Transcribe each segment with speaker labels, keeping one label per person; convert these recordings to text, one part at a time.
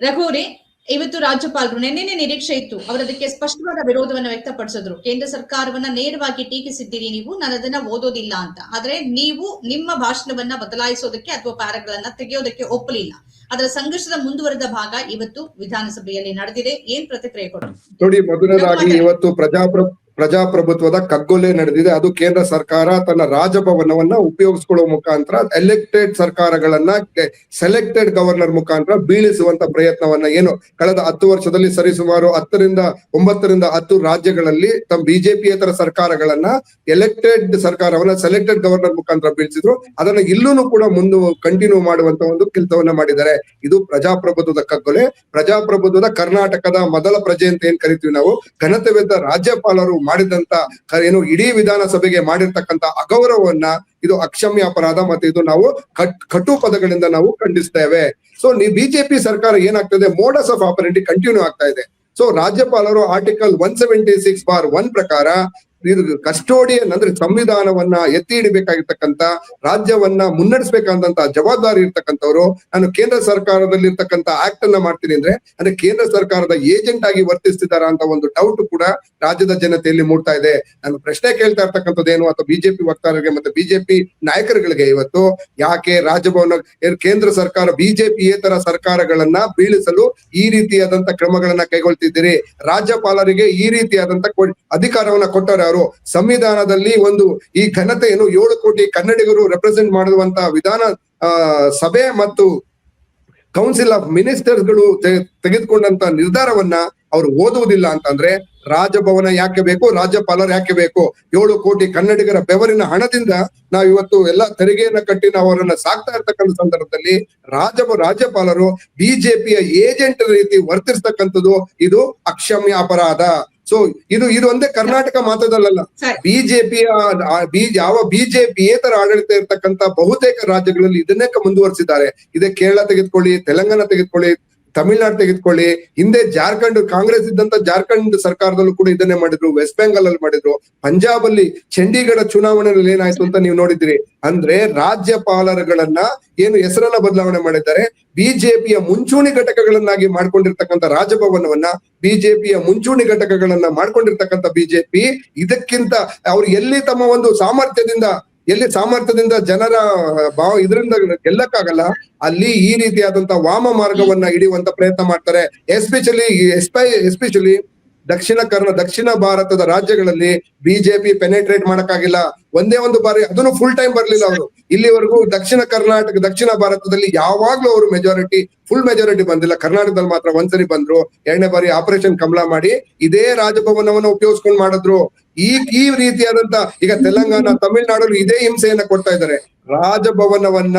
Speaker 1: ರಘುವರೇ ಇವತ್ತು ರಾಜ್ಯಪಾಲರು ನಿನ್ನೆ ನಿರೀಕ್ಷೆ ಇತ್ತು. ಅವರು ಅದಕ್ಕೆ ಸ್ಪಷ್ಟವಾದ ವಿರೋಧವನ್ನು ವ್ಯಕ್ತಪಡಿಸಿದ್ರು. ಕೇಂದ್ರ ಸರ್ಕಾರವನ್ನ ನೇರವಾಗಿ ಟೀಕಿಸಿದ್ದೀರಿ ನೀವು ನಾನು ಅದನ್ನ ಓದೋದಿಲ್ಲ ಅಂತ. ಆದ್ರೆ ನೀವು ನಿಮ್ಮ ಭಾಷಣವನ್ನ ಬದಲಾಯಿಸೋದಕ್ಕೆ ಅಥವಾ ಪ್ಯಾರಗಳನ್ನ ತೆಗೆಯೋದಕ್ಕೆ ಒಪ್ಪಲಿಲ್ಲ. ಅದರ ಸಂಘರ್ಷದ ಮುಂದುವರೆದ ಭಾಗ ಇವತ್ತು ವಿಧಾನಸಭೆಯಲ್ಲಿ ನಡೆದಿದೆ. ಏನ್ ಪ್ರತಿಕ್ರಿಯೆ ಕೊಡೋದು
Speaker 2: ನೋಡಿ ಮೊದಲನೇದಾಗಿ ಇವತ್ತು ಪ್ರಜಾಪ್ರ ಪ್ರಜಾಪ್ರಭುತ್ವದ ಕಗ್ಗೊಲೆ ನಡೆದಿದೆ. ಅದು ಕೇಂದ್ರ ಸರ್ಕಾರ ತನ್ನ ರಾಜಭವನವನ್ನ ಉಪಯೋಗಿಸ್ಕೊಳ್ಳುವ ಮುಖಾಂತರ ಎಲೆಕ್ಟೆಡ್ ಸರ್ಕಾರಗಳನ್ನ ಸೆಲೆಕ್ಟೆಡ್ ಗವರ್ನರ್ ಮುಖಾಂತರ ಬೀಳಿಸುವಂತ ಪ್ರಯತ್ನವನ್ನ ಏನು ಕಳೆದ ಹತ್ತು ವರ್ಷದಲ್ಲಿ ಸರಿಸುಮಾರು ಹತ್ತರಿಂದ ಒಂಬತ್ತರಿಂದ ಹತ್ತು ರಾಜ್ಯಗಳಲ್ಲಿ ತಮ್ಮ ಬಿಜೆಪಿಯೇತರ ಸರ್ಕಾರಗಳನ್ನ ಎಲೆಕ್ಟೆಡ್ ಸರ್ಕಾರವನ್ನ ಸೆಲೆಕ್ಟೆಡ್ ಗವರ್ನರ್ ಮುಖಾಂತರ ಬೀಳಿಸಿದ್ರು. ಅದನ್ನ ಇಲ್ಲೂ ಕೂಡ ಮುಂದೆ ಕಂಟಿನ್ಯೂ ಮಾಡುವಂತ ಒಂದು ಕೆಲಸವನ್ನ ಮಾಡಿದ್ದಾರೆ. ಇದು ಪ್ರಜಾಪ್ರಭುತ್ವದ ಕಗ್ಗೊಲೆ. ಪ್ರಜಾಪ್ರಭುತ್ವದ ಕರ್ನಾಟಕದ ಮೊದಲ ಪ್ರಜೆ ಅಂತ ಏನ್ ಕರಿತೀವಿ ನಾವು? ಘನತೆವೆದ್ದ ರಾಜ್ಯಪಾಲರು ಮಾಡಿದಂತ ಏನು ಇಡೀ ವಿಧಾನಸಭೆಗೆ ಮಾಡಿರ್ತಕ್ಕಂತ ಅಗೌರವವನ್ನ ಇದು ಅಕ್ಷಮ್ಯ ಅಪರಾಧ ಮತ್ತೆ ಇದು ನಾವು ಕಟ್, ಕಟು ಪದಗಳಿಂದ ನಾವು ಖಂಡಿಸ್ತೇವೆ. ಸೊ ಬಿಜೆಪಿ ಸರ್ಕಾರ ಏನಾಗ್ತದೆ? ಮೋಡಸ್ ಆಫ್ ಆಪರೇಟಿ ಕಂಟಿನ್ಯೂ ಆಗ್ತಾ ಇದೆ. ಸೊ ರಾಜ್ಯಪಾಲರು article one seventy six bar one ಪ್ರಕಾರ ಇದು ಕಸ್ಟೋಡಿಯನ್ ಅಂದ್ರೆ ಸಂವಿಧಾನವನ್ನ ಎತ್ತಿ ಹಿಡಿಬೇಕಾಗಿರ್ತಕ್ಕಂತ ರಾಜ್ಯವನ್ನ ಮುನ್ನಡೆಸಬೇಕಾದಂತ ಜವಾಬ್ದಾರಿ ಇರ್ತಕ್ಕಂಥವ್ರು. ನಾನು ಕೇಂದ್ರ ಸರ್ಕಾರದಲ್ಲಿ ಇರ್ತಕ್ಕಂತ ಆಕ್ಟ್ ಅನ್ನ ಮಾಡ್ತೀನಿ ಅಂದ್ರೆ ಅಂದ್ರೆ ಕೇಂದ್ರ ಸರ್ಕಾರದ ಏಜೆಂಟ್ ಆಗಿ ವರ್ತಿಸ್ತಿದಾರ ಅಂತ ಒಂದು ಡೌಟ್ ಕೂಡ ರಾಜ್ಯದ ಜನತೆಯಲ್ಲಿ ಮೂಡ್ತಾ ಇದೆ. ನಾನು ಪ್ರಶ್ನೆ ಕೇಳ್ತಾ ಇರ್ತಕ್ಕಂಥದ್ದೇನು ಅಥವಾ ಬಿಜೆಪಿ ವಕ್ತಾರರಿಗೆ ಮತ್ತೆ ಬಿಜೆಪಿ ನಾಯಕರುಗಳಿಗೆ ಇವತ್ತು? ಯಾಕೆ ರಾಜಭವನ, ಕೇಂದ್ರ ಸರ್ಕಾರ ಬಿಜೆಪಿಯೇತರ ಸರ್ಕಾರಗಳನ್ನ ಬೀಳಿಸಲು ಈ ರೀತಿಯಾದಂತ ಕ್ರಮಗಳನ್ನ ಕೈಗೊಳ್ತಿದ್ದೀರಿ? ರಾಜ್ಯಪಾಲರಿಗೆ ಈ ರೀತಿಯಾದಂತ ಅಧಿಕಾರವನ್ನ ಕೊಟ್ಟವರು ಯಾರು ಸಂವಿಧಾನದಲ್ಲಿ ಒಂದು ಈ ಘನತೆಯನ್ನು ಏಳು ಕೋಟಿ ಕನ್ನಡಿಗರು ರೆಪ್ರೆಸೆಂಟ್ ಮಾಡಿರುವಂತಹ ವಿಧಾನ ಸಭೆ ಮತ್ತು ಕೌನ್ಸಿಲ್ ಆಫ್ ಮಿನಿಸ್ಟರ್ಸ್ಗಳು ತೆಗೆ- ತೆಗೆದುಕೊಂಡಂತ ನಿರ್ಧಾರವನ್ನ ಅವರು ಓದುವುದಿಲ್ಲ ಅಂತಂದ್ರೆ ರಾಜಭವನ ಯಾಕೆ ಬೇಕು, ರಾಜ್ಯಪಾಲರು ಯಾಕೆ ಬೇಕು? ಏಳು ಕೋಟಿ ಕನ್ನಡಿಗರ ಬೆವರಿನ ಹಣದಿಂದ ನಾವು ಇವತ್ತು ಎಲ್ಲ ತೆರಿಗೆಯನ್ನ ಕಟ್ಟಿ ನಾವು ಅವರನ್ನ ಸಾಕ್ತಾ ಇರ್ತಕ್ಕಂಥ ಸಂದರ್ಭದಲ್ಲಿ ರಾಜ ರಾಜ್ಯಪಾಲರು ಬಿಜೆಪಿಯ ಏಜೆಂಟ್ ರೀತಿ ವರ್ತಿಸ್ತಕ್ಕಂಥದ್ದು ಇದು ಅಕ್ಷಮ್ಯ ಅಪರಾಧ. ಸೊ ಇದು ಇದು ಒಂದೇ ಕರ್ನಾಟಕ ಮಾತ್ರದಲ್ಲ
Speaker 1: ಬಿಜೆಪಿ
Speaker 2: ಬಿಜೆಪಿಯ ಯಾವ ಬಿಜೆಪಿಯೇತರ ಆಡಳಿತ ಇರ್ತಕ್ಕಂತ ಬಹುತೇಕ ರಾಜ್ಯಗಳಲ್ಲಿ ಇದನ್ನೇ ಮುಂದುವರಿಸಿದ್ದಾರೆ. ಇದೇ ಕೇರಳ ತೆಗೆದುಕೊಳ್ಳಿ ತೆಲಂಗಾಣ ತೆಗೆದುಕೊಳ್ಳಿ ತಮಿಳ್ನಾಡು ತೆಗೆದುಕೊಳ್ಳಿ. ಹಿಂದೆ ಜಾರ್ಖಂಡ್, ಕಾಂಗ್ರೆಸ್ ಇದ್ದಂತ ಜಾರ್ಖಂಡ್ ಸರ್ಕಾರದಲ್ಲೂ ಕೂಡ ಇದನ್ನೇ ಮಾಡಿದ್ರು. ವೆಸ್ಟ್ ಬೆಂಗಾಲ್ ಅಲ್ಲಿ ಮಾಡಿದ್ರು. ಪಂಜಾಬ್ ಅಲ್ಲಿ ಚಂಡೀಗಢ ಚುನಾವಣೆಯಲ್ಲಿ ಏನಾಯ್ತು ಅಂತ ನೀವು ನೋಡಿದ್ರಿ. ಅಂದ್ರೆ ರಾಜ್ಯಪಾಲರುಗಳನ್ನ ಏನು ಹೆಸರನ್ನ ಬದಲಾವಣೆ ಮಾಡಿದ್ದಾರೆ. ಬಿಜೆಪಿಯ ಮುಂಚೂಣಿ ಘಟಕಗಳನ್ನಾಗಿ ಮಾಡ್ಕೊಂಡಿರ್ತಕ್ಕಂಥ ರಾಜಭವನವನ್ನ ಬಿಜೆಪಿಯ ಮುಂಚೂಣಿ ಘಟಕಗಳನ್ನ ಮಾಡ್ಕೊಂಡಿರ್ತಕ್ಕಂಥ ಬಿಜೆಪಿ ಇದಕ್ಕಿಂತ ಅವ್ರು ಎಲ್ಲಿ ತಮ್ಮ ಒಂದು ಸಾಮರ್ಥ್ಯದಿಂದ ಎಲ್ಲಿ ಸಾಮರ್ಥ್ಯದಿಂದ ಜನರ ಭಾವ ಇದರಿಂದ ಗೆಲ್ಲಕ್ಕಾಗಲ್ಲ, ಅಲ್ಲಿ ಈ ರೀತಿಯಾದಂತ ವಾಮ ಮಾರ್ಗವನ್ನ ಹಿಡಿಯುವಂತ ಪ್ರಯತ್ನ ಮಾಡ್ತಾರೆ. ಎಸ್ಪೆಷಲಿ ಎಸ್ಪೆಷಲಿ ದಕ್ಷಿಣ ಕರ್ನ, ದಕ್ಷಿಣ ಭಾರತದ ರಾಜ್ಯಗಳಲ್ಲಿ ಬಿಜೆಪಿ ಪೆನೆಟ್ರೇಟ್ ಮಾಡಕ್ಕಾಗಿಲ್ಲ. ಒಂದೇ ಒಂದು ಬಾರಿ, ಅದನ್ನು ಫುಲ್ ಟೈಮ್ ಬರ್ಲಿಲ್ಲ ಅವರು. ಇಲ್ಲಿವರೆಗೂ ದಕ್ಷಿಣ ಕರ್ನಾಟಕ, ದಕ್ಷಿಣ ಭಾರತದಲ್ಲಿ ಯಾವಾಗ್ಲೂ ಅವರು ಮೆಜಾರಿಟಿ ಫುಲ್ ಮೆಜಾರಿಟಿ ಬಂದಿಲ್ಲ. ಕರ್ನಾಟಕದಲ್ಲಿ ಮಾತ್ರ ಒಂದ್ಸರಿ ಬಂದ್ರು. ಎರಡನೇ ಬಾರಿ ಆಪರೇಷನ್ ಕಮಲ ಮಾಡಿ ಇದೇ ರಾಜಭವನವನ್ನು ಉಪಯೋಗಿಸ್ಕೊಂಡು ಮಾಡಿದ್ರು. ಈ ಈ ರೀತಿಯಾದಂತ ಈಗ ತೆಲಂಗಾಣ, ತಮಿಳುನಾಡಲ್ಲಿ ಇದೇ ಹಿಂಸೆಯನ್ನ ಕೊಡ್ತಾ ಇದ್ದಾರೆ. ರಾಜಭವನವನ್ನ,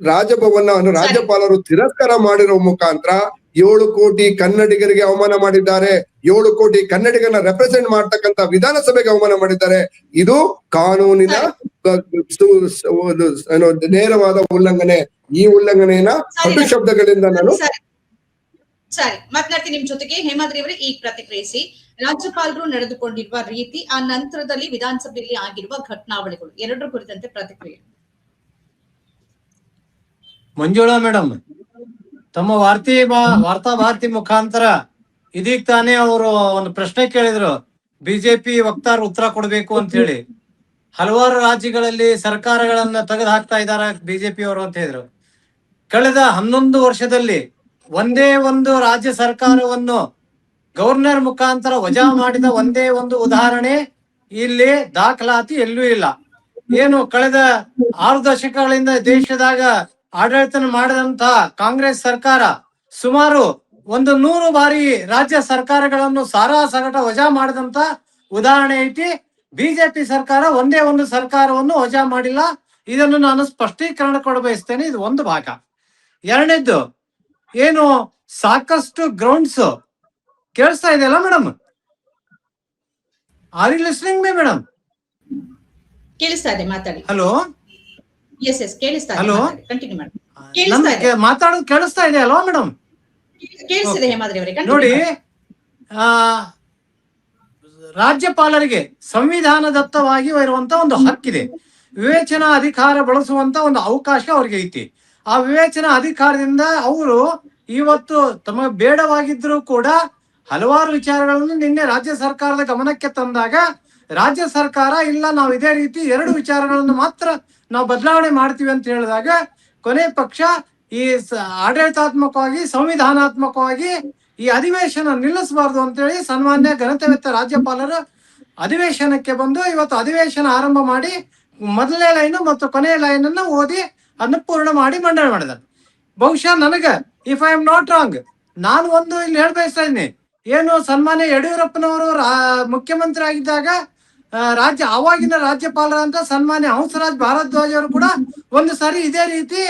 Speaker 2: ರಾಜಭವನವನ್ನು ರಾಜ್ಯಪಾಲರು ತಿರಸ್ಕಾರ ಮಾಡಿರೋ ಮುಖಾಂತರ ಏಳು ಕೋಟಿ ಕನ್ನಡಿಗರಿಗೆ ಅವಮಾನ ಮಾಡಿದ್ದಾರೆ. ಏಳು ಕೋಟಿ ಕನ್ನಡಿಗರನ್ನ ರೆಪ್ರೆಸೆಂಟ್ ಮಾಡ್ತಕ್ಕಂತ ವಿಧಾನಸಭೆಗೆ ಅವಮಾನ ಮಾಡಿದ್ದಾರೆ. ಇದು ಕಾನೂನಿನ ನೇರವಾದ ಉಲ್ಲಂಘನೆ. ಈ ಉಲ್ಲಂಘನೆಯನ್ನ ಕಟು ಶಬ್ದಗಳಿಂದ ನಾನು
Speaker 1: ಸರಿ. ಸರಿ. ಮಾತನಾಡ್ತೀನಿ ನಿಮ್ ಜೊತೆಗೆ. ಹೇಮಾದ್ರಿ ಅವರೇ ಈ ಪ್ರತಿಕ್ರಿಯಿಸಿ. ರಾಜ್ಯಪಾಲರು ನಡೆದುಕೊಂಡಿರುವ ರೀತಿ ಆ ನಂತರದಲ್ಲಿ ವಿಧಾನಸಭೆಯಲ್ಲಿ ಆಗಿರುವ ಘಟನಾವಳಿಗಳು ಎರಡರ ಕುರಿತಂತೆ ಪ್ರತಿಕ್ರಿಯೆ.
Speaker 3: ಮಂಜುಳಾ ಮೇಡಮ್ ತಮ್ಮ ವಾರ್ತಿ ವಾರ್ತಾ ಭಾರತಿ ಮುಖಾಂತರ ಇದೀಗ ತಾನೇ ಅವರು ಒಂದು ಪ್ರಶ್ನೆ ಕೇಳಿದ್ರು. ಬಿಜೆಪಿ ವಕ್ತಾರ ಉತ್ತರ ಕೊಡಬೇಕು ಅಂತ ಹೇಳಿ ಹಲವಾರು ರಾಜ್ಯಗಳಲ್ಲಿ ಸರ್ಕಾರಗಳನ್ನ ತೆಗೆದು ಹಾಕ್ತಾ ಇದಾರ ಬಿಜೆಪಿ ಅವರು ಅಂತ ಹೇಳಿದ್ರು. ಕಳೆದ ಹನ್ನೊಂದು ವರ್ಷದಲ್ಲಿ ಒಂದೇ ಒಂದು ರಾಜ್ಯ ಸರ್ಕಾರವನ್ನು ಗವರ್ನರ್ ಮುಖಾಂತರ ವಜಾ ಮಾಡಿದ ಒಂದೇ ಒಂದು ಉದಾಹರಣೆ ಇಲ್ಲಿ ದಾಖಲಾತಿ ಎಲ್ಲೂ ಇಲ್ಲ. ಏನು ಕಳೆದ ಆರು ದಶಕಗಳಿಂದ ದೇಶದಾಗ ಆಡಳಿತ ಮಾಡಿದಂತ ಕಾಂಗ್ರೆಸ್ ಸರ್ಕಾರ ಸುಮಾರು ಒಂದು ನೂರು ಬಾರಿ ರಾಜ್ಯ ಸರ್ಕಾರಗಳನ್ನು ಸಾರಾ ಸಗಟ ವಜಾ ಮಾಡಿದಂತ ಉದಾಹರಣೆ ಐತಿ. ಬಿಜೆಪಿ ಸರ್ಕಾರ ಒಂದೇ ಒಂದು ಸರ್ಕಾರವನ್ನು ವಜಾ ಮಾಡಿಲ್ಲ. ಇದನ್ನು ನಾನು ಸ್ಪಷ್ಟೀಕರಣ ಕೊಡ ಬಯಸ್ತೇನೆ. ಇದು ಒಂದು ಭಾಗ. ಎರಡನೇದ್ದು ಏನು ಸಾಕಷ್ಟು ಗ್ರೌಂಡ್ಸ್ ಕೇಳಿಸ್ತಾ ಇದೆಯಲ್ಲ madam are you listening me madam
Speaker 1: ಕೇಳಿಸ್ತಾ ಇದೆ ಮಾತಾಡಿ.
Speaker 3: ಹಲೋ
Speaker 1: ಎಸ್ ಎಸ್ ಕೇಳಿಸ್ತಾ? ಕಂಟಿನ್ಯೂ ಮಾಡಿ.
Speaker 3: ಮಾತಾಡೋದು ಕೇಳಿಸ್ತಾ ಇದೆ ಅಲ್ವಾ ಮೇಡಮ್
Speaker 1: ಕೇಳಿಸ್ತಿದೆ ಹೇಮಾದ್ರಿ ಅವರೇ
Speaker 3: ನೋಡಿ ಆ ರಾಜ್ಯಪಾಲರಿಗೆ ಸಂವಿಧಾನದತ್ತವಾಗಿ ಇರುವಂತ ಒಂದು ಹಕ್ಕಿದೆ. ವಿವೇಚನಾ ಅಧಿಕಾರ ಬಳಸುವಂತ ಒಂದು ಅವಕಾಶ ಅವ್ರಿಗೆ ಐತಿ. ಆ ವಿವೇಚನಾ ಅಧಿಕಾರದಿಂದ ಅವರು ಇವತ್ತು ತಮ್ಮ ಬೇಡವಾಗಿದ್ರು ಕೂಡ ಹಲವಾರು ವಿಚಾರಗಳನ್ನು ನಿನ್ನೆ ರಾಜ್ಯ ಸರ್ಕಾರದ ಗಮನಕ್ಕೆ ತಂದಾಗ ರಾಜ್ಯ ಸರ್ಕಾರ ಇಲ್ಲ ನಾವು ಇದೇ ರೀತಿ ಎರಡು ವಿಚಾರಗಳನ್ನು ಮಾತ್ರ ನಾವು ಬದಲಾವಣೆ ಮಾಡ್ತೀವಿ ಅಂತ ಹೇಳಿದಾಗ ಕೊನೆ ಪಕ್ಷ ಈ ಆಡಳಿತಾತ್ಮಕವಾಗಿ, ಸಂವಿಧಾನಾತ್ಮಕವಾಗಿ ಈ ಅಧಿವೇಶನ ನಿಲ್ಲಿಸಬಾರ್ದು ಅಂತೇಳಿ ಸನ್ಮಾನ್ಯ ಘನತೆವೆತ್ತ ರಾಜ್ಯಪಾಲರು ಅಧಿವೇಶನಕ್ಕೆ ಬಂದು ಇವತ್ತು ಅಧಿವೇಶನ ಆರಂಭ ಮಾಡಿ ಮೊದಲನೇ ಲೈನ್ ಮತ್ತು ಕೊನೆಯ ಲೈನ್ ಅನ್ನು ಓದಿ ಅದನ್ನ ಪೂರ್ಣ ಮಾಡಿ ಮಂಡನೆ ಮಾಡಿದ್ದಾರೆ. ಬಹುಶಃ ನನಗೆ if I am not wrong ನಾನು ಒಂದು ಇಲ್ಲಿ ಹೇಳ್ಬಯಸ್ತಾ ಇದ್ದೀನಿ. ಏನು ಸನ್ಮಾನ್ಯ ಯಡಿಯೂರಪ್ಪನವರು ಮುಖ್ಯಮಂತ್ರಿ ಆಗಿದ್ದಾಗ ರಾಜ್ಯ ಆವಾಗಿನ ರಾಜ್ಯಪಾಲರಂತ ಸನ್ಮಾನ್ಯ ಹಂಸರಾಜ್ ಭಾರದ್ವಾಜ್ ಅವರು ಕೂಡ ಒಂದು ಸಾರಿ ಇದೇ ರೀತಿ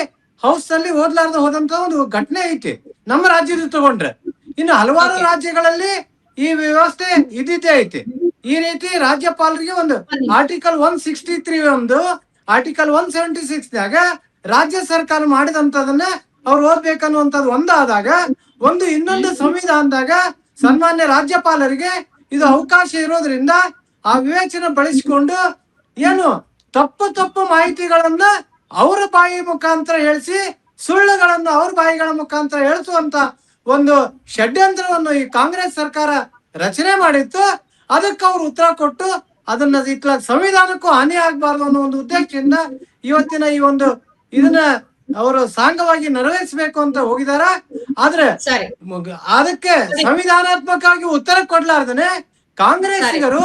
Speaker 3: ಹೌಸ್ ಅಲ್ಲಿ ಓದ್ಲಾರ್ದ ಹೋದಂತ ಒಂದು ಘಟನೆ ಐತಿ ನಮ್ಮ ರಾಜ್ಯದ ತಗೊಂಡ್ರೆ. ಇನ್ನು ಹಲವಾರು ರಾಜ್ಯಗಳಲ್ಲಿ ಈ ವ್ಯವಸ್ಥೆ ಇದ್ದಿದ್ದೇ ಐತಿ. ಈ ರೀತಿ ರಾಜ್ಯಪಾಲರಿಗೆ ಒಂದು ಆರ್ಟಿಕಲ್ ಒನ್ ಸಿಕ್ಸ್ಟಿ ತ್ರೀ ಒಂದು ಆರ್ಟಿಕಲ್ ಒನ್ ಸೆವೆಂಟಿ ಸಿಕ್ಸ್ ದಾಗ ರಾಜ್ಯ ಸರ್ಕಾರ ಮಾಡಿದಂತದನ್ನ ಅವ್ರು ಓದ್ಬೇಕನ್ನುವಂಥದ್ದು ಒಂದಾದಾಗ ಒಂದು ಇನ್ನೊಂದು ಸಂವಿಧಾನದಾಗ ಸನ್ಮಾನ್ಯ ರಾಜ್ಯಪಾಲರಿಗೆ ಇದು ಅವಕಾಶ ಇರೋದ್ರಿಂದ ಆ ವಿವೇಚನೆ ಬಳಸಿಕೊಂಡು ಏನು ತಪ್ಪು ತಪ್ಪು ಮಾಹಿತಿಗಳನ್ನ ಅವರ ಬಾಯಿ ಮುಖಾಂತರ ಹೇಳಿಸಿ ಸುಳ್ಳುಗಳನ್ನು ಅವ್ರ ಬಾಯಿಗಳ ಮುಖಾಂತರ ಹೇಳಿಸುವಂತ ಒಂದು ಷಡ್ಯಂತ್ರವನ್ನು ಈ ಕಾಂಗ್ರೆಸ್ ಸರ್ಕಾರ ರಚನೆ ಮಾಡಿತ್ತು. ಅದಕ್ಕೆ ಅವರು ಉತ್ತರ ಕೊಟ್ಟು ಅದನ್ನ ಇಟ್ಲ ಸಂವಿಧಾನಕ್ಕೂ ಹಾನಿ ಆಗ್ಬಾರ್ದು ಅನ್ನೋ ಒಂದು ಉದ್ದೇಶದಿಂದ ಇವತ್ತಿನ ಈ ಒಂದು ಇದನ್ನ ಅವರು ಸಾಂಗವಾಗಿ ನೆರವೇರಿಸಬೇಕು ಅಂತ ಹೋಗಿದಾರ. ಆದ್ರೆ ಅದಕ್ಕೆ ಸಂವಿಧಾನಾತ್ಮಕವಾಗಿ ಉತ್ತರ ಕೊಡ್ಲಾರ್ದನೆ ಕಾಂಗ್ರೆಸ್ಸಿಗರು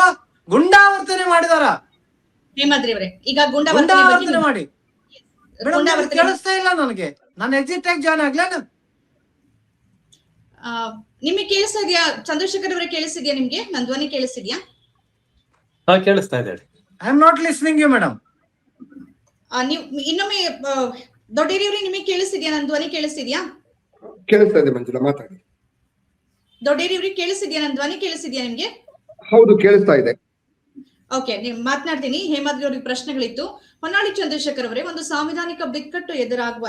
Speaker 3: ಗುಂಡಾವರ್ತನೆ ಮಾಡಿದಾರ.
Speaker 1: ಹೇಮಾದ್ರಿ ಅವರೇ ಈಗ ಗುಂಡಾವರ್ತನೆ
Speaker 3: ಮಾಡಿ. ಕೇಳಿಸ್ತಾ ಇಲ್ಲ ನನಗೆ. ನಾನು ಎಕ್ಸಿಟ್ ಆಗಿ ಜಾಯ್ನ್ ಆಗ್ಲೇನು
Speaker 1: ಆ, ನಿಮಗೆ ಕೇಳಿಸಿದ್ಯಾ ಚಂದ್ರಶೇಖರ್ ಅವರೇ ಕೇಳಿಸಿದ್ಯಾ ನಿಮ್ಗೆ? ನನ್ ಧ್ವನಿ ಕೇಳಿಸಿದ್ಯಾ
Speaker 4: ಹಾ ಕೇಳಿಸ್ತಾ ಇದೆ
Speaker 3: I am not listening you madam
Speaker 1: ಆ, ನೀವು ಇನ್ನೊಮ್ಮೆ ದೊಡ್ಡೇರಿಯವ್ರೆ ನಿಮಗೆ ಕೇಳಿಸಿದ್ಯಾ ನನ್ ಧ್ವನಿ ಕೇಳಿಸಿದ್ಯಾ
Speaker 2: ಕೇಳಿಸ್ತಾ ಇದೆ ಮಂಜುಳಾ ಮಾತಾಡಿ.
Speaker 1: ದೊಡ್ಡೇರಿಯವ್ರಿಗೆ ಕೇಳಿಸಿದ್ಯಾ ನನ್ ಧ್ವನಿ ಕೇಳಿಸಿದ್ಯಾ ನಿಮ್ಗೆ?
Speaker 2: ಹೌದು ಕೇಳಿಸ್ತಾ ಇದೆ.
Speaker 1: ಓಕೆ ನೀವು ಮಾತನಾಡ್ತೀನಿ. ಹೇಮಾದ್ರಿ ಅವ್ರಿಗೆ ಪ್ರಶ್ನೆಗಳಿತ್ತು. ಹೊನ್ನಾಳಿ ಚಂದ್ರಶೇಖರ್ ಅವರೇ, ಒಂದು ಸಾಂವಿಧಾನಿಕ ಬಿಕ್ಕಟ್ಟು ಎದುರಾಗುವ.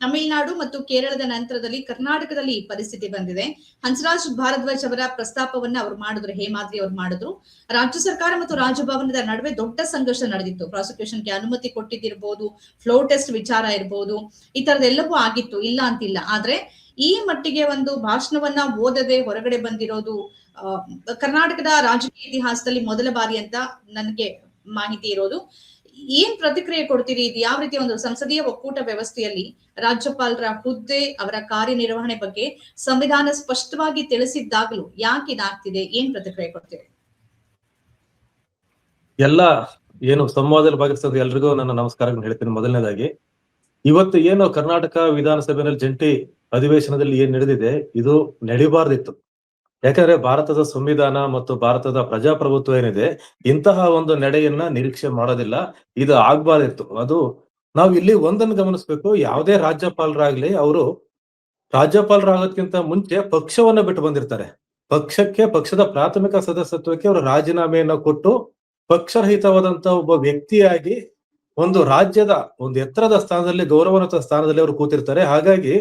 Speaker 1: ತಮಿಳುನಾಡು ಮತ್ತು ಕೇರಳದ ನಂತರದಲ್ಲಿ ಕರ್ನಾಟಕದಲ್ಲಿ ಈ ಪರಿಸ್ಥಿತಿ ಬಂದಿದೆ. ಹಂಸರಾಜ್ ಭಾರದ್ವಾಜ್ ಅವರ ಪ್ರಸ್ತಾಪವನ್ನ ಅವ್ರು ಮಾಡಿದ್ರು, ಹೇಮಾದ್ರಿ ಅವ್ರು ಮಾಡಿದ್ರು. ರಾಜ್ಯ ಸರ್ಕಾರ ಮತ್ತು ರಾಜಭವನದ ನಡುವೆ ದೊಡ್ಡ ಸಂಘರ್ಷ ನಡೆದಿತ್ತು. ಪ್ರಾಸಿಕ್ಯೂಷನ್ಗೆ ಅನುಮತಿ ಕೊಟ್ಟಿದ್ದಿರ್ಬೋದು ಫ್ಲೋ ಟೆಸ್ಟ್ ವಿಚಾರ ಇರ್ಬೋದು, ಈ ತರದೆಲ್ಲವೂ ಆಗಿತ್ತು, ಇಲ್ಲ ಅಂತಿಲ್ಲ. ಆದ್ರೆ ಈ ಮಟ್ಟಿಗೆ ಒಂದು ಭಾಷಣವನ್ನ ಓದದೆ ಹೊರಗಡೆ ಬಂದಿರೋದು ಕರ್ನಾಟಕದ ರಾಜಕೀಯ ಇತಿಹಾಸದಲ್ಲಿ ಮೊದಲ ಬಾರಿ ಅಂತ ನನಗೆ ಮಾಹಿತಿ ಇರೋದು. ಏನ್ ಪ್ರತಿಕ್ರಿಯೆ ಕೊಡ್ತೀರಿ? ಇದು ಯಾವ ರೀತಿ ಒಂದು ಸಂಸದೀಯ ಒಕ್ಕೂಟ ವ್ಯವಸ್ಥೆಯಲ್ಲಿ ರಾಜ್ಯಪಾಲರ ಹುದ್ದೆ, ಅವರ ಕಾರ್ಯನಿರ್ವಹಣೆ ಬಗ್ಗೆ ಸಂವಿಧಾನ ಸ್ಪಷ್ಟವಾಗಿ ತಿಳಿಸಿದ್ದಾಗಲೂ ಯಾಕೆ ಇದಾಗ್ತಿದೆ? ಏನ್ ಪ್ರತಿಕ್ರಿಯೆ ಕೊಡ್ತೀರಿ?
Speaker 4: ಎಲ್ಲ ಏನು ಸಂವಾದದಲ್ಲಿ ಭಾಗವಹಿಸೋದು ಎಲ್ರಿಗೂ ನನ್ನ ನಮಸ್ಕಾರಗಳನ್ನು ಹೇಳ್ತೀನಿ ಮೊದಲನೇದಾಗಿ. ಇವತ್ತು ಏನು ಕರ್ನಾಟಕ ವಿಧಾನಸಭೆಯಲ್ಲಿ ಜಂಟಿ ಅಧಿವೇಶನದಲ್ಲಿ ಏನ್ ನಡೆದಿದೆ? ಇದು ನಡಿಬಾರ್ದಿತ್ತು. ಯಾಕಂದ್ರೆ ಭಾರತದ ಸಂವಿಧಾನ ಮತ್ತು ಭಾರತದ ಪ್ರಜಾಪ್ರಭುತ್ವ ಏನಿದೆ, ಇಂತಹ ಒಂದು ನಡೆಯನ್ನ ನಿರೀಕ್ಷೆ ಮಾಡೋದಿಲ್ಲ, ಇದು ಆಗ್ಬಾರ್ದಿತ್ತು. ಅದು ನಾವು ಇಲ್ಲಿ ಒಂದನ್ನು ಗಮನಿಸ್ಬೇಕು, ಯಾವುದೇ ರಾಜ್ಯಪಾಲರಾಗ್ಲಿ ಅವರು ರಾಜ್ಯಪಾಲರಾಗೋದ್ಕಿಂತ ಮುಂಚೆ ಪಕ್ಷವನ್ನ ಬಿಟ್ಟು ಬಂದಿರ್ತಾರೆ. ಪಕ್ಷಕ್ಕೆ, ಪಕ್ಷದ ಪ್ರಾಥಮಿಕ ಸದಸ್ಯತ್ವಕ್ಕೆ ಅವರು ರಾಜೀನಾಮೆಯನ್ನ ಕೊಟ್ಟು ಪಕ್ಷರಹಿತವಾದಂತ ಒಬ್ಬ ವ್ಯಕ್ತಿಯಾಗಿ ಒಂದು ರಾಜ್ಯದ, ಒಂದು ಎತ್ತರದ ಸ್ಥಾನದಲ್ಲಿ ಗೌರವಾನ್ವಿತ ಸ್ಥಾನದಲ್ಲಿ ಅವರು ಕೂತಿರ್ತಾರೆ. ಹಾಗಾಗಿ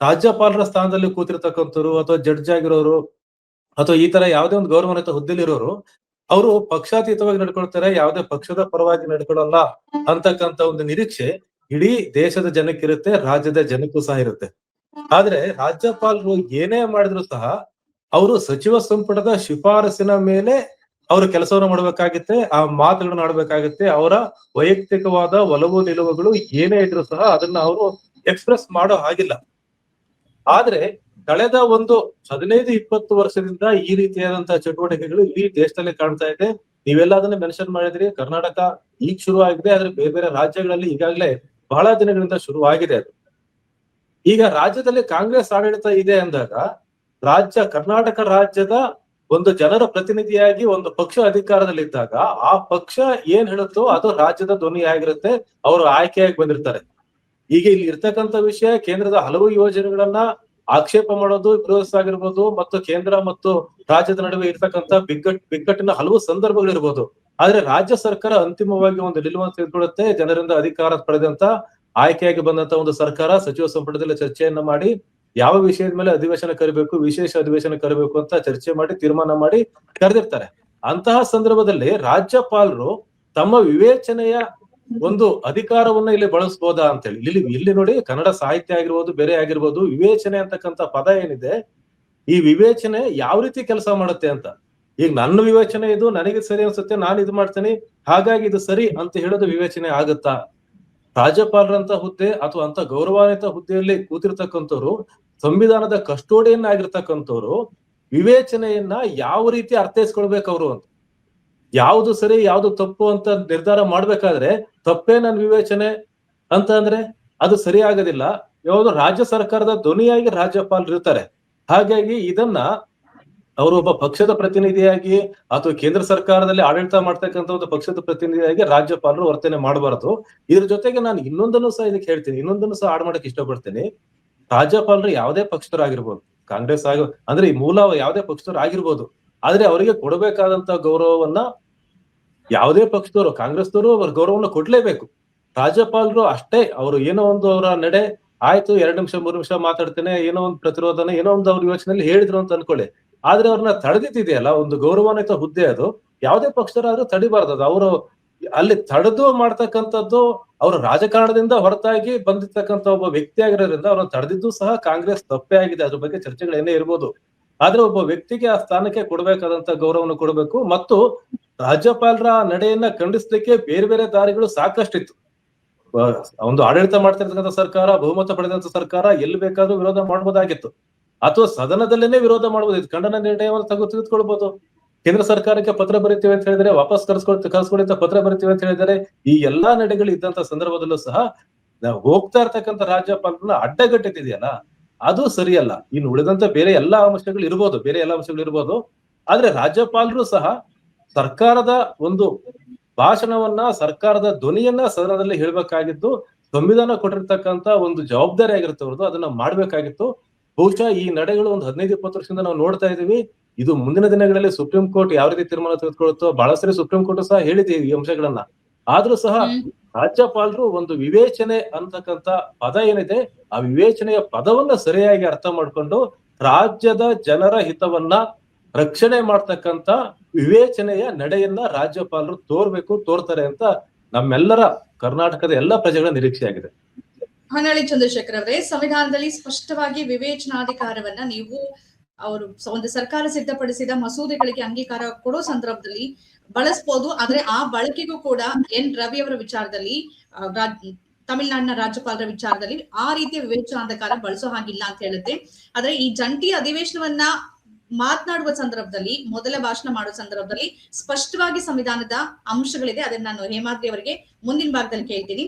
Speaker 4: ರಾಜ್ಯಪಾಲರ ಸ್ಥಾನದಲ್ಲಿ ಕೂತಿರ್ತಕ್ಕಂಥವ್ರು ಅಥವಾ ಜಡ್ಜ್ ಆಗಿರೋರು ಅಥವಾ ಈ ತರ ಯಾವುದೇ ಒಂದು ಗೌರವಾನ್ವಿತ ಹುದ್ದೆಲಿರೋರು ಅವರು ಪಕ್ಷಾತೀತವಾಗಿ ನಡ್ಕೊಳ್ತಾರೆ, ಯಾವುದೇ ಪಕ್ಷದ ಪರವಾಗಿ ನಡ್ಕೊಳಲ್ಲ ಅಂತಕ್ಕಂತ ಒಂದು ನಿರೀಕ್ಷೆ ಇಡೀ ದೇಶದ ಜನಕ್ಕಿರುತ್ತೆ, ರಾಜ್ಯದ ಜನಕ್ಕೂ ಸಹ ಇರುತ್ತೆ. ಆದ್ರೆ ರಾಜ್ಯಪಾಲರು ಏನೇ ಮಾಡಿದ್ರು ಸಹ ಅವರು ಸಚಿವ ಸಂಪುಟದ ಶಿಫಾರಸಿನ ಮೇಲೆ ಅವರು ಕೆಲಸವನ್ನು ಮಾಡಬೇಕಾಗುತ್ತೆ, ಆ ಮಾತುಗಳನ್ನ ಆಡ್ಬೇಕಾಗುತ್ತೆ, ಅವರ ವೈಯಕ್ತಿಕವಾದ ಒಲವು ನಿಲುವುಗಳು ಏನೇ ಇದ್ರು ಸಹ ಅದನ್ನ ಅವರು ಎಕ್ಸ್ಪ್ರೆಸ್ ಮಾಡೋ ಹಾಗಿಲ್ಲ. ಆದ್ರೆ ಕಳೆದ ಒಂದು ಹದಿನೈದು, ಇಪ್ಪತ್ತು ವರ್ಷದಿಂದ ಈ ರೀತಿಯಾದಂತಹ ಚಟುವಟಿಕೆಗಳು ಇಡೀ ದೇಶದಲ್ಲಿ ಕಾಣ್ತಾ ಇದೆ. ನೀವೆಲ್ಲ ಅದನ್ನ ಮೆನ್ಷನ್ ಮಾಡಿದ್ರಿ. ಕರ್ನಾಟಕ ಈಗ ಶುರು ಆಗಿದೆ, ಆದ್ರೆ ಬೇರೆ ಬೇರೆ ರಾಜ್ಯಗಳಲ್ಲಿ ಈಗಾಗಲೇ ಬಹಳ ದಿನಗಳಿಂದ ಶುರು ಆಗಿದೆ ಅದು. ಈಗ ರಾಜ್ಯದಲ್ಲಿ ಕಾಂಗ್ರೆಸ್ ಆಡಳಿತ ಇದೆ ಅಂದಾಗ ರಾಜ್ಯ, ಕರ್ನಾಟಕ ರಾಜ್ಯದ ಒಂದು ಜನರ ಪ್ರತಿನಿಧಿಯಾಗಿ ಒಂದು ಪಕ್ಷ ಅಧಿಕಾರದಲ್ಲಿದ್ದಾಗ ಆ ಪಕ್ಷ ಏನ್ ಹೇಳುತ್ತೋ ಅದು ರಾಜ್ಯದ ಧ್ವನಿ ಆಗಿರುತ್ತೆ, ಅವರು ಆಯ್ಕೆಯಾಗಿ ಬಂದಿರ್ತಾರೆ. ಈಗ ಇಲ್ಲಿ ಇರ್ತಕ್ಕಂಥ ವಿಷಯ ಕೇಂದ್ರದ ಹಲವು ಯೋಜನೆಗಳನ್ನ ಆಕ್ಷೇಪ ಮಾಡೋದು ವಿರೋಧಿಸಾಗಿರ್ಬೋದು ಮತ್ತು ಕೇಂದ್ರ ಮತ್ತು ರಾಜ್ಯದ ನಡುವೆ ಇರತಕ್ಕಂತ ಬಿಕ್ಕಟ್, ಬಿಕ್ಕಟ್ಟಿನ ಹಲವು ಸಂದರ್ಭಗಳಿರ್ಬೋದು. ಆದ್ರೆ ರಾಜ್ಯ ಸರ್ಕಾರ ಅಂತಿಮವಾಗಿ ಒಂದು ನಿಲುವನ್ನು ತೆಗೆದುಕೊಳ್ಳುತ್ತೆ, ಜನರಿಂದ ಅಧಿಕಾರ ಪಡೆದಂತ, ಆಯ್ಕೆಯಾಗಿ ಬಂದಂತ ಒಂದು ಸರ್ಕಾರ. ಸಚಿವ ಸಂಪುಟದಲ್ಲಿ ಚರ್ಚೆಯನ್ನ ಮಾಡಿ, ಯಾವ ವಿಷಯದ ಮೇಲೆ ಅಧಿವೇಶನ ಕರಿಬೇಕು, ವಿಶೇಷ ಅಧಿವೇಶನ ಕರಿಬೇಕು ಅಂತ ಚರ್ಚೆ ಮಾಡಿ, ತೀರ್ಮಾನ ಮಾಡಿ ಕರೆದಿರ್ತಾರೆ. ಅಂತಹ ಸಂದರ್ಭದಲ್ಲಿ ರಾಜ್ಯಪಾಲರು ತಮ್ಮ ವಿವೇಚನೆಯ ಒಂದು ಅಧಿಕಾರವನ್ನ ಇಲ್ಲಿ ಬಳಸ್ಬೋದಾ ಅಂತ ಹೇಳಿ ಇಲ್ಲಿ ಇಲ್ಲಿ ನೋಡಿ ಕನ್ನಡ ಸಾಹಿತ್ಯ ಆಗಿರ್ಬೋದು, ಬೇರೆ ಆಗಿರ್ಬೋದು, ವಿವೇಚನೆ ಅಂತಕ್ಕಂತ ಪದ ಏನಿದೆ, ಈ ವಿವೇಚನೆ ಯಾವ ರೀತಿ ಕೆಲಸ ಮಾಡುತ್ತೆ ಅಂತ. ಈಗ ನನ್ನ ವಿವೇಚನೆ ಇದು, ನನಗೆ ಸರಿ ಅನ್ಸುತ್ತೆ, ನಾನು ಇದು ಮಾಡ್ತೇನೆ, ಹಾಗಾಗಿ ಇದು ಸರಿ ಅಂತ ಹೇಳೋದು ವಿವೇಚನೆ ಆಗುತ್ತಾ? ರಾಜ್ಯಪಾಲರಂತ ಹುದ್ದೆ ಅಥವಾ ಅಂತ ಗೌರವಾನ್ವಿತ ಹುದ್ದೆಯಲ್ಲಿ ಕೂತಿರ್ತಕ್ಕಂಥವ್ರು, ಸಂವಿಧಾನದ ಕಸ್ಟೋಡಿಯನ್ ಆಗಿರ್ತಕ್ಕಂಥವ್ರು, ವಿವೇಚನೆಯನ್ನ ಯಾವ ರೀತಿ ಅರ್ಥೈಸ್ಕೊಳ್ಬೇಕು ಅವರು ಅಂತ. ಯಾವುದು ಸರಿ, ಯಾವುದು ತಪ್ಪು ಅಂತ ನಿರ್ಧಾರ ಮಾಡ್ಬೇಕಾದ್ರೆ ತಪ್ಪೇ ನನ್ನ ವಿವೇಚನೆ ಅಂತ ಅಂದ್ರೆ ಅದು ಸರಿ ಆಗೋದಿಲ್ಲ. ಯಾವುದು ರಾಜ್ಯ ಸರ್ಕಾರದ ಧ್ವನಿಯಾಗಿ ರಾಜ್ಯಪಾಲರು ಇರ್ತಾರೆ. ಹಾಗಾಗಿ ಇದನ್ನ ಅವರು ಒಬ್ಬ ಪಕ್ಷದ ಪ್ರತಿನಿಧಿಯಾಗಿ ಅಥವಾ ಕೇಂದ್ರ ಸರ್ಕಾರದಲ್ಲಿ ಆಡಳಿತ ಮಾಡ್ತಕ್ಕಂಥ ಒಂದು ಪಕ್ಷದ ಪ್ರತಿನಿಧಿಯಾಗಿ ರಾಜ್ಯಪಾಲರು ವರ್ತನೆ ಮಾಡಬಾರದು. ಇದ್ರ ಜೊತೆಗೆ ನಾನು ಇನ್ನೊಂದನ್ನು ಸಹ ಇದಕ್ಕೆ ಹೇಳ್ತೀನಿ. ಇನ್ನೊಂದನ್ನು ಸಹ ಆಡ್ ಮಾಡಕ್ ಇಷ್ಟಪಡ್ತೀನಿ. ರಾಜ್ಯಪಾಲರು ಯಾವುದೇ ಪಕ್ಷದವರಾಗಿರ್ಬೋದು, ಕಾಂಗ್ರೆಸ್ ಆಗ, ಅಂದ್ರೆ ಈ ಮೂಲ ಯಾವುದೇ ಪಕ್ಷದವ್ರು ಆಗಿರ್ಬೋದು ಆದ್ರೆ ಅವರಿಗೆ ಕೊಡಬೇಕಾದಂತ ಗೌರವವನ್ನ ಯಾವುದೇ ಪಕ್ಷದವರು ಕಾಂಗ್ರೆಸ್ನವರು ಅವ್ರ ಗೌರವವನ್ನು ಕೊಡ್ಲೇಬೇಕು. ರಾಜ್ಯಪಾಲರು ಅಷ್ಟೇ, ಅವರು ಏನೋ ಒಂದು ಅವರ ನಡೆ ಆಯ್ತು, ಎರಡು ನಿಮಿಷ, ಮೂರು ನಿಮಿಷ ಮಾತಾಡ್ತೇನೆ, ಏನೋ ಒಂದು ಪ್ರತಿರೋಧನ, ಏನೋ ಒಂದು ಅವ್ರ ಯೋಚನೆಯಲ್ಲಿ ಹೇಳಿದ್ರು ಅಂತ ಅನ್ಕೊಳ್ಳಿ. ಆದ್ರೆ ಅವ್ರನ್ನ ತಡೆದಿದೆಯಲ್ಲ ಒಂದು ಗೌರವಾನ್ವಿತ ಹುದ್ದೆ ಅದು, ಯಾವುದೇ ಪಕ್ಷದವರಾದ್ರೂ ತಡಿಬಾರ್ದು ಅವರು ಅಲ್ಲಿ ತಡೆದು ಮಾಡ್ತಕ್ಕಂಥದ್ದು, ಅವರು ರಾಜಕಾರಣದಿಂದ ಹೊರತಾಗಿ ಬಂದಿರ್ತಕ್ಕಂಥ ಒಬ್ಬ ವ್ಯಕ್ತಿ ಆಗಿರೋದ್ರಿಂದ ಅವ್ರನ್ನ ತಡೆದಿದ್ದು ಸಹ ಕಾಂಗ್ರೆಸ್ ತಪ್ಪೇ ಆಗಿದೆ. ಅದ್ರ ಬಗ್ಗೆ ಚರ್ಚೆಗಳು ಏನೇ ಇರ್ಬೋದು. ಆದ್ರೆ ಒಬ್ಬ ವ್ಯಕ್ತಿಗೆ ಆ ಸ್ಥಾನಕ್ಕೆ ಕೊಡಬೇಕಾದಂತ ಗೌರವನ ಕೊಡಬೇಕು. ಮತ್ತು ರಾಜ್ಯಪಾಲರ ನಡೆಯನ್ನ ಖಂಡಿಸಲಿಕ್ಕೆ ಬೇರೆ ಬೇರೆ ದಾರಿಗಳು ಸಾಕಷ್ಟಿತ್ತು. ಇತ್ತು ಒಂದು ಆಡಳಿತ ಮಾಡ್ತಿರ್ತಕ್ಕಂಥ ಸರ್ಕಾರ, ಬಹುಮತ ಪಡೆದಂತ ಸರ್ಕಾರ, ಎಲ್ಲಿ ಬೇಕಾದ್ರೂ ವಿರೋಧ ಮಾಡಬಹುದಾಗಿತ್ತು ಅಥವಾ ಸದನದಲ್ಲೇನೆ ವಿರೋಧ ಮಾಡಬಹುದಿತ್ತು ಖಂಡನ ನಿರ್ಣಯವನ್ನು ತಗೋ ತೆಗೆದುಕೊಳ್ಬಹುದು ಕೇಂದ್ರ ಸರ್ಕಾರಕ್ಕೆ ಪತ್ರ ಬರಿತೀವಿ ಅಂತ ಹೇಳಿದ್ರೆ, ವಾಪಸ್ ಕರ್ಸ್ಕೊಳ್ತೀವಿ ಕರ್ಸ್ಕೊಳ್ಳಿ ಅಂತ ಪತ್ರ ಬರಿತೀವಿ ಅಂತ ಹೇಳಿದರೆ, ಈ ಎಲ್ಲಾ ನಡೆಗಳು ಇದ್ದಂತ ಸಂದರ್ಭದಲ್ಲೂ ಸಹ ಹೋಗ್ತಾ ಇರ್ತಕ್ಕಂಥ ರಾಜ್ಯಪಾಲರನ್ನ ಅಡ್ಡಗಟ್ಟಿದೆಯಲ್ಲ ಅದು ಸರಿಯಲ್ಲ. ಇನ್ನು ಉಳಿದಂತ ಬೇರೆ ಎಲ್ಲಾ ಅಂಶಗಳು ಇರ್ಬೋದು, ಬೇರೆ ಎಲ್ಲಾ ಅಂಶಗಳು ಇರ್ಬೋದು. ಆದ್ರೆ ರಾಜ್ಯಪಾಲರು ಸಹ ಸರ್ಕಾರದ ಒಂದು ಭಾಷಣವನ್ನ, ಸರ್ಕಾರದ ಧ್ವನಿಯನ್ನ ಸದನದಲ್ಲಿ ಹೇಳ್ಬೇಕಾಗಿದ್ದು ಸಂವಿಧಾನ ಕೊಟ್ಟಿರ್ತಕ್ಕಂತ ಒಂದು ಜವಾಬ್ದಾರಿ ಆಗಿರ್ತವ್ರದ್ದು ಅದನ್ನ ಮಾಡ್ಬೇಕಾಗಿತ್ತು. ಬಹುಶಃ ಈ ನಡೆಗಳು ಒಂದು ಹದಿನೈದು, ಇಪ್ಪತ್ತು ವರ್ಷದಿಂದ ನಾವು ನೋಡ್ತಾ ಇದೀವಿ ಇದು ಮುಂದಿನ ದಿನಗಳಲ್ಲಿ ಸುಪ್ರೀಂ ಕೋರ್ಟ್ ಯಾವ ರೀತಿ ತೀರ್ಮಾನ ತೆಗೆದುಕೊಳ್ಳುತ್ತೋ, ಬಹಳ ಸರಿ ಸುಪ್ರೀಂ ಕೋರ್ಟ್ ಸಹ ಹೇಳಿದೆ ಈ ಅಂಶಗಳನ್ನ. ಆದ್ರೂ ಸಹ. ರಾಜ್ಯಪಾಲರು ಒಂದು ವಿವೇಚನೆ ಅಂತಕ್ಕಂತ ಪದ ಏನಿದೆ ಆ ವಿವೇಚನೆಯ ಪದವನ್ನ ಸರಿಯಾಗಿ ಅರ್ಥ ಮಾಡ್ಕೊಂಡು ರಾಜ್ಯದ ಜನರ ಹಿತವನ್ನ ರಕ್ಷಣೆ ಮಾಡ್ತಕ್ಕಂತ ವಿವೇಚನೆಯ ನಡೆಯನ್ನ ರಾಜ್ಯಪಾಲರು ತೋರ್ಬೇಕು ತೋರ್ತಾರೆ ಅಂತ ನಮ್ಮೆಲ್ಲರ ಕರ್ನಾಟಕದ ಎಲ್ಲಾ ಪ್ರಜೆಗಳ ನಿರೀಕ್ಷೆ ಆಗಿದೆ
Speaker 1: ಹೊನ್ನಾಳಿ ಚಂದ್ರಶೇಖರ್ ಅವರೇ ಸಂವಿಧಾನದಲ್ಲಿ ಸ್ಪಷ್ಟವಾಗಿ ವಿವೇಚನಾಧಿಕಾರವನ್ನ ನೀವು ಅವರು ಒಂದು ಸರ್ಕಾರ ಸಿದ್ಧಪಡಿಸಿದ ಮಸೂದೆಗಳಿಗೆ ಅಂಗೀಕಾರ ಕೊಡೋ ಸಂದರ್ಭದಲ್ಲಿ ಬಳಸ್ಬೋದು, ಆದ್ರೆ ಆ ಬಳಕೆಗೂ ಕೂಡ ಎನ್. ರವಿ ಅವರ ವಿಚಾರದಲ್ಲಿ ತಮಿಳ್ನಾಡಿನ ರಾಜ್ಯಪಾಲರ ವಿಚಾರದಲ್ಲಿ ಆ ರೀತಿಯ ವಿವೇಚನಾಧಿಕಾರ ಬಳಸೋ ಹಾಗಿಲ್ಲ ಅಂತ ಹೇಳುತ್ತೆ. ಆದ್ರೆ ಈ ಜಂಟಿ ಅಧಿವೇಶನವನ್ನ ಮಾತನಾಡುವ ಸಂದರ್ಭದಲ್ಲಿ, ಮೊದಲ ಭಾಷಣ ಮಾಡುವ ಸಂದರ್ಭದಲ್ಲಿ ಸ್ಪಷ್ಟವಾಗಿ ಸಂವಿಧಾನದ ಅಂಶಗಳಿದೆ. ಅದನ್ನ ನಾನು ಹೇಮಾದ್ರಿ ಅವರಿಗೆ ಮುಂದಿನ ಭಾಗದಲ್ಲಿ ಕೇಳ್ತೀನಿ.